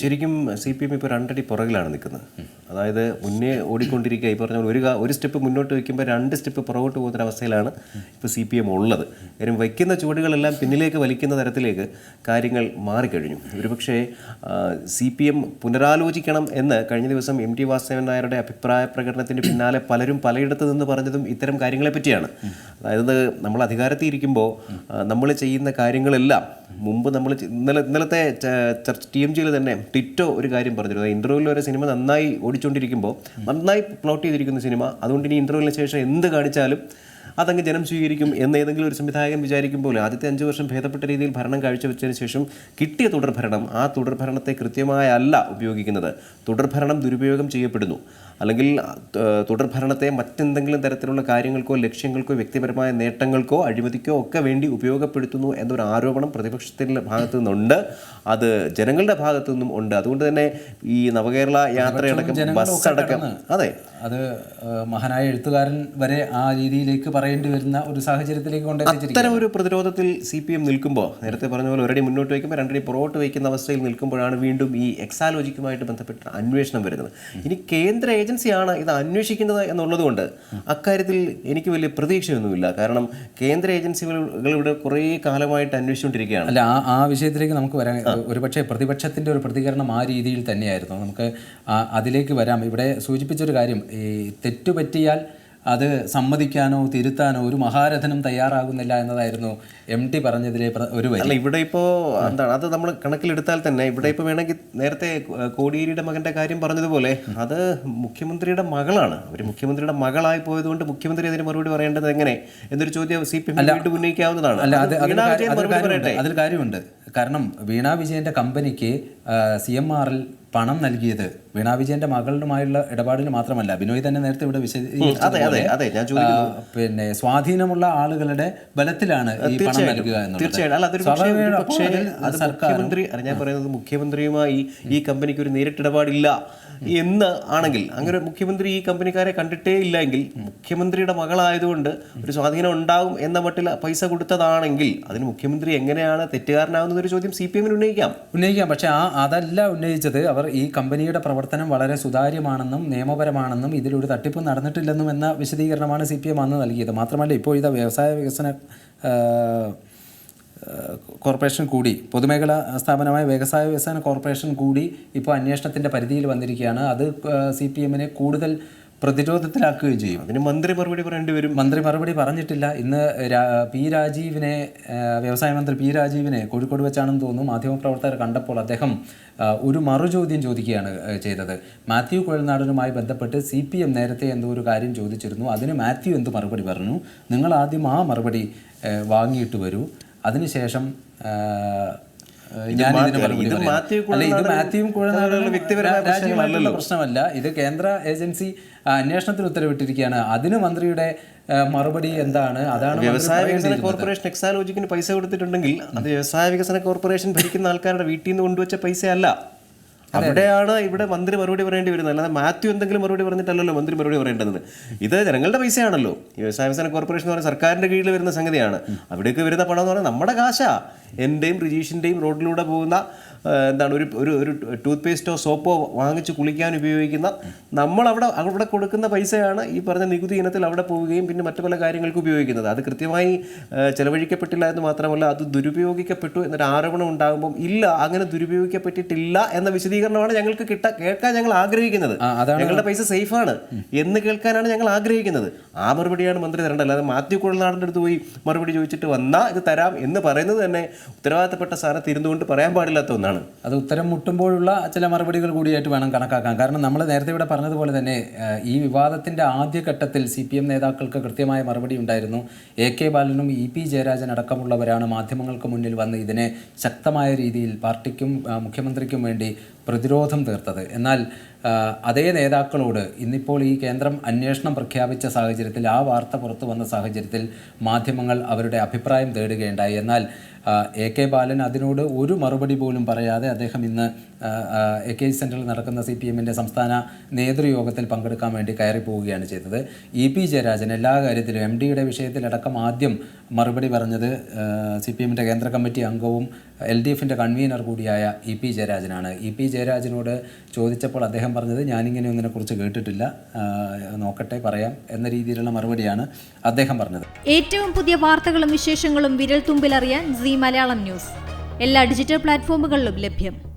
ശരിക്കും C P M ഇപ്പോൾ രണ്ടടി പുറകിലാണ് നിൽക്കുന്നത്. അതായത് മുന്നേ ഓടിക്കൊണ്ടിരിക്കുക ഈ പറഞ്ഞ ഒരു ഒരു സ്റ്റെപ്പ് മുന്നോട്ട് വയ്ക്കുമ്പോൾ രണ്ട് സ്റ്റെപ്പ് പുറകോട്ട് പോകുന്ന അവസ്ഥയിലാണ് ഇപ്പോൾ സി പി എം ഉള്ളത്. കാര്യം വയ്ക്കുന്ന ചുവടുകളെല്ലാം പിന്നിലേക്ക് വലിക്കുന്ന തരത്തിലേക്ക് കാര്യങ്ങൾ മാറിക്കഴിഞ്ഞു. ഒരുപക്ഷേ സി പി എം പുനരാലോചിക്കണം എന്ന് കഴിഞ്ഞ ദിവസം എം ടി വാസുദേവൻ നായരുടെ അഭിപ്രായ പ്രകടനത്തിന് പിന്നാലെ പലരും പലയിടത്ത് നിന്ന് പറഞ്ഞതും ഇത്തരം കാര്യങ്ങളെ പറ്റിയാണ്. അതായത് നമ്മൾ അധികാരത്തിൽ ഇരിക്കുമ്പോൾ നമ്മൾ ചെയ്യുന്ന കാര്യങ്ങളെല്ലാം മുമ്പ് നമ്മൾ ഇന്നലെ ഇന്നലത്തെ ചർച്ച ടി എം ജിയിൽ തന്നെ ടിറ്റോ ഒരു കാര്യം പറഞ്ഞിരുന്നു. ഇന്റർവ്യൂവിൽ വരെ സിനിമ നന്നായി ഓടിച്ചുകൊണ്ടിരിക്കുമ്പോൾ നന്നായി പ്ലോട്ട് ചെയ്തിരിക്കുന്ന സിനിമ അതുകൊണ്ട് ഇനി ഇന്റർവ്യൂവിന് ശേഷം എന്ത് കാണിച്ചാലും അതങ്ങ് ജനം സ്വീകരിക്കും എന്ന് ഏതെങ്കിലും ഒരു സംവിധായകൻ വിചാരിക്കുമ്പോൾ ആദ്യത്തെ അഞ്ച് വർഷം ഭേദപ്പെട്ട രീതിയിൽ ഭരണം കാഴ്ചവെച്ചതിന് ശേഷം കിട്ടിയ തുടർഭരണം ആ തുടർഭരണത്തെ കൃത്യമായ അല്ല ഉപയോഗിക്കുന്നത്. തുടർഭരണം ദുരുപയോഗം ചെയ്യപ്പെടുന്നു. അല്ലെങ്കിൽ തുടർഭരണത്തെ മറ്റെന്തെങ്കിലും തരത്തിലുള്ള കാര്യങ്ങൾക്കോ ലക്ഷ്യങ്ങൾക്കോ വ്യക്തിപരമായ നേട്ടങ്ങൾക്കോ അഴിമതിക്കോ ഒക്കെ വേണ്ടി ഉപയോഗപ്പെടുത്തുന്നു എന്നൊരു ആരോപണം പ്രതിപക്ഷത്തിന്റെ ഭാഗത്തു നിന്നുണ്ട്. അത് ജനങ്ങളുടെ ഭാഗത്തു നിന്നും ഉണ്ട്. അതുകൊണ്ട് തന്നെ ഈ നവകേരള യാത്രയടക്കം ബസ് അടക്കം അതെ. അത് മഹാനായ എഴുത്തുകാരൻ വരെ ആ രീതിയിലേക്ക് പറയേണ്ടി വരുന്ന ഒരു സാഹചര്യത്തിലേക്ക് കൊണ്ടെത്തിച്ചിരിക്കും അത്തരം ഒരു പ്രതിരോധത്തിൽ സി പി എം നിൽക്കുമ്പോൾ നേരത്തെ പറഞ്ഞ പോലെ ഒരടി മുന്നോട്ട് വയ്ക്കുമ്പോൾ രണ്ടടി പുറകോട്ട് വയ്ക്കുന്ന അവസ്ഥയിൽ നിൽക്കുമ്പോഴാണ് വീണ്ടും ഈ എക്സാലോജിക്കുമായിട്ട് ബന്ധപ്പെട്ട അന്വേഷണം വരുന്നത്. ഇനി കേന്ദ്ര ഏജൻസിയാണ് ഇത് അന്വേഷിക്കുന്നത് എന്നുള്ളതുകൊണ്ട് അക്കാര്യത്തിൽ എനിക്ക് വലിയ പ്രതീക്ഷയൊന്നുമില്ല. കാരണം കേന്ദ്ര ഏജൻസികൾ ഇവിടെ കുറേ കാലമായിട്ട് അന്വേഷിച്ചുകൊണ്ടിരിക്കുകയാണ്. അല്ല ആ ആ വിഷയത്തിലേക്ക് നമുക്ക് വരാൻ ഒരുപക്ഷെ പ്രതിപക്ഷത്തിന്റെ ഒരു പ്രതികരണം ആ രീതിയിൽ തന്നെയായിരുന്നു. നമുക്ക് അതിലേക്ക് വരാം. ഇവിടെ സൂചിപ്പിച്ചൊരു കാര്യം ഈ തെറ്റുപറ്റിയാൽ അത് സമ്മതിക്കാനോ തിരുത്താനോ ഒരു മഹാരഥനും തയ്യാറാകുന്നില്ല എന്നതായിരുന്നു എം ടി പറഞ്ഞതിലെ ഒരു വരി. അല്ല ഇവിടെ ഇപ്പോ എന്താണ്? അത് നമ്മൾ കണക്കിലെടുത്താൽ തന്നെ ഇവിടെ ഇപ്പോൾ വേണമെങ്കിൽ നേരത്തെ കോടിയേരിയുടെ മകന്റെ കാര്യം പറഞ്ഞതുപോലെ അത് മുഖ്യമന്ത്രിയുടെ മകളാണ്. ഒരു മുഖ്യമന്ത്രിയുടെ മകളായി പോയതുകൊണ്ട് മുഖ്യമന്ത്രി അതിന് മറുപടി പറയേണ്ടത് എങ്ങനെ? എന്നൊരു ചോദ്യം സി പി എം വീണ്ടും ഉന്നയിക്കാവുന്നതാണ്. അതിൽ കാര്യമുണ്ട്. കാരണം വീണാ വിജയന്റെ കമ്പനിക്ക് സി എം ആറിൽ പണം നൽകിയത് വീണ വിജയന്റെ മകളുമായുള്ള ഇടപാടിൽ മാത്രമല്ല. ബിനോയ് തന്നെ നേരത്തെ ഇവിടെ ചോദിക്കുന്നു. പിന്നെ സ്വാധീനമുള്ള ആളുകളുടെ ബലത്തിലാണ് ഈ പണം നൽകുക മുഖ്യമന്ത്രി ഞാൻ പറയുന്നത് മുഖ്യമന്ത്രിയുമായി ഈ കമ്പനിക്ക് ഒരു നേരിട്ടിടപാടില്ല എന്ന് ആണെങ്കിൽ അങ്ങനെ മുഖ്യമന്ത്രി ഈ കമ്പനിക്കാരെ കണ്ടിട്ടേ ഇല്ല എങ്കിൽ മുഖ്യമന്ത്രിയുടെ മകളായതുകൊണ്ട് ഒരു സ്വാധീനം ഉണ്ടാകും എന്ന മട്ടിൽ പൈസ കൊടുത്തതാണെങ്കിൽ അതിന് മുഖ്യമന്ത്രി എങ്ങനെയാണ് തെറ്റുകാരനാവുന്നത് ഒരു ചോദ്യം സി പി എമ്മിന് ഉന്നയിക്കാം. ഉന്നയിക്കാം. പക്ഷെ ആ അതല്ല ഉന്നയിച്ചത്. അവർ ഈ കമ്പനിയുടെ പ്രവർത്തനം വളരെ സുതാര്യമാണെന്നും നിയമപരമാണെന്നും ഇതിലൊരു തട്ടിപ്പ് നടന്നിട്ടില്ലെന്നും എന്ന വിശദീകരണമാണ് സി പി എം അന്ന് നൽകിയത്. മാത്രമല്ല ഇപ്പോൾ ഇതാ വ്യവസായ വികസന കോർപ്പറേഷൻ കൂടി പൊതുമേഖലാ സ്ഥാപനമായ വ്യവസായ വികസന കോർപ്പറേഷൻ കൂടി ഇപ്പോൾ അന്വേഷണത്തിന്റെ പരിധിയിൽ വന്നിരിക്കുകയാണ്. അത് സി പി എമ്മിനെ കൂടുതൽ പ്രതിരോധത്തിലാക്കുകയും ചെയ്യും. അതിന് മന്ത്രി മറുപടി പറയേണ്ടി വരും. മന്ത്രി മറുപടി പറഞ്ഞിട്ടില്ല. ഇന്ന് പി രാജീവിനെ വ്യവസായ മന്ത്രി പി രാജീവിനെ കോഴിക്കോട് വെച്ചാണെന്ന് തോന്നുന്നു. മാധ്യമപ്രവർത്തകർ കണ്ടപ്പോൾ അദ്ദേഹം ഒരു മറുചോദ്യം ചോദിക്കുകയാണ് ചെയ്തത്. മാത്യു കുഴൽനാടനുമായി ബന്ധപ്പെട്ട് സി പി എം നേരത്തെ എന്തോ ഒരു കാര്യം ചോദിച്ചിരുന്നു. അതിന് മാത്യു എന്ത് മറുപടി പറഞ്ഞു? നിങ്ങൾ ആദ്യം ആ മറുപടി വാങ്ങിയിട്ട് വരൂ. അതിനുശേഷം പ്രശ്നമല്ല. ഇത് കേന്ദ്ര ഏജൻസി അന്വേഷണത്തിൽ അന്വേഷണത്തിന് ഉത്തരവിട്ടിരിക്കുകയാണ്. അതിന് മന്ത്രിയുടെ മറുപടി എന്താണ്? അതാണ് വ്യവസായ വികസന കോർപ്പറേഷൻ എക്സാലോജിക്കിന് പൈസ കൊടുത്തിട്ടുണ്ടെങ്കിൽ അത് വ്യവസായ വികസന കോർപ്പറേഷൻ ഭരിക്കുന്ന ആൾക്കാരുടെ വീട്ടിൽ നിന്ന് കൊണ്ടുവച്ച പൈസ അല്ല അവിടെയാണ് ഇവിടെ മന്ത്രി മറുപടി പറയേണ്ടി വരുന്നത്. അല്ലാതെ മാത്യു എന്തെങ്കിലും മറുപടി പറഞ്ഞിട്ടല്ലല്ലോ മന്ത്രി മറുപടി പറയേണ്ടത്. ഇത് ജനങ്ങളുടെ പൈസയാണല്ലോ. വ്യവസായ വികസന കോർപ്പറേഷൻ എന്ന് പറയുന്നത് സർക്കാരിന്റെ കീഴിൽ വരുന്ന സംഗതിയാണ്. അവിടേക്ക് വരുന്ന പണം എന്ന് പറഞ്ഞാൽ നമ്മുടെ കാശാ. എന്റെയും റിജീഷിന്റെയും റോഡിലൂടെ പോകുന്ന എന്താണ് ഒരു ഒരു ഒരു ടൂത്ത് പേസ്റ്റോ സോപ്പോ വാങ്ങിച്ച് കുളിക്കാൻ ഉപയോഗിക്കുന്ന നമ്മൾ അവിടെ അവിടെ കൊടുക്കുന്ന പൈസയാണ് ഈ പറഞ്ഞ നികുതി ഇനത്തിൽ അവിടെ പോവുകയും പിന്നെ മറ്റു പല കാര്യങ്ങൾക്ക് ഉപയോഗിക്കുന്നത്. അത് കൃത്യമായി ചെലവഴിക്കപ്പെട്ടില്ല എന്ന് മാത്രമല്ല അത് ദുരുപയോഗിക്കപ്പെട്ടു എന്നൊരു ആരോപണം ഉണ്ടാകുമ്പം ഇല്ല അങ്ങനെ ദുരുപയോഗിക്കപ്പെട്ടിട്ടില്ല എന്ന വിശദീകരണമാണ് ഞങ്ങൾക്ക് കിട്ട കേൾക്കാൻ ഞങ്ങൾ ആഗ്രഹിക്കുന്നത്. ഞങ്ങളുടെ പൈസ സേഫാണ്. എന്ന് കേൾക്കാനാണ് ഞങ്ങൾ ആഗ്രഹിക്കുന്നത്. ആ മറുപടിയാണ് മന്ത്രി തരേണ്ടത്. അല്ലാതെ മാത്യു കുഴൽനാടിന്റെ അടുത്ത് പോയി മറുപടി ചോദിച്ചിട്ട് വന്നാ ഇത് തരാം എന്ന് പറയുന്നത് തന്നെ ഉത്തരവാദിത്തപ്പെട്ട സ്ഥാനത്ത് ഇരുന്നുകൊണ്ട് പറയാൻ പാടില്ലാത്ത ഒന്നാണ്. അത് ഉത്തരം മുട്ടുമ്പോഴുള്ള ചില മറുപടികൾ കൂടിയായിട്ട് വേണം കണക്കാക്കാൻ. കാരണം നമ്മൾ നേരത്തെ ഇവിടെ പറഞ്ഞതുപോലെ തന്നെ ഈ വിവാദത്തിന്റെ ആദ്യഘട്ടത്തിൽ സി പി എം നേതാക്കൾക്ക് കൃത്യമായ മറുപടി ഉണ്ടായിരുന്നു. എ കെ ബാലനും ഇ പി ജയരാജൻ അടക്കമുള്ളവരാണ് മാധ്യമങ്ങൾക്ക് മുന്നിൽ വന്ന് ഇതിനെ ശക്തമായ രീതിയിൽ പാർട്ടിക്കും മുഖ്യമന്ത്രിക്കും വേണ്ടി പ്രതിരോധം തീർത്തത്. എന്നാൽ അതേ നേതാക്കളോട് ഇന്നിപ്പോൾ ഈ കേന്ദ്രം അന്വേഷണം പ്രഖ്യാപിച്ച സാഹചര്യത്തിൽ ആ വാർത്ത പുറത്തു വന്ന സാഹചര്യത്തിൽ മാധ്യമങ്ങൾ അവരുടെ അഭിപ്രായം തേടുകയുണ്ടായി. എന്നാൽ എ കെ ബാലൻ അതിനോട് ഒരു മറുപടി പോലും പറയാതെ അദ്ദേഹം ഇന്ന് എ കെ സെന്ററിൽ നടക്കുന്ന സി പി എമ്മിന്റെ സംസ്ഥാന നേതൃയോഗത്തിൽ പങ്കെടുക്കാൻ വേണ്ടി കയറി പോവുകയാണ് ചെയ്തത്. ഇ പി ജയരാജൻ എല്ലാ കാര്യത്തിലും എം ഡിയുടെ വിഷയത്തിലടക്കം ആദ്യം മറുപടി പറഞ്ഞത് സി പി എമ്മിന്റെ കേന്ദ്ര കമ്മിറ്റി അംഗവും എൽ ഡി എഫിന്റെ കൺവീനർ കൂടിയായ ഇ പി ജയരാജനാണ്. ഇ പി ജയരാജനോട് ചോദിച്ചപ്പോൾ അദ്ദേഹം പറഞ്ഞത് ഞാനിങ്ങനെ ഒന്നിനെക്കുറിച്ച് കേട്ടിട്ടില്ല. നോക്കട്ടെ പറയാം എന്ന രീതിയിലുള്ള മറുപടിയാണ് അദ്ദേഹം പറഞ്ഞത്. ഏറ്റവും പുതിയ വാർത്തകളും വിശേഷങ്ങളും വിരൽ തുമ്പിലറിയാൻ സി മലയാളം ന്യൂസ്. എല്ലാ ഡിജിറ്റൽ പ്ലാറ്റ്ഫോമുകളിലും ലഭ്യം.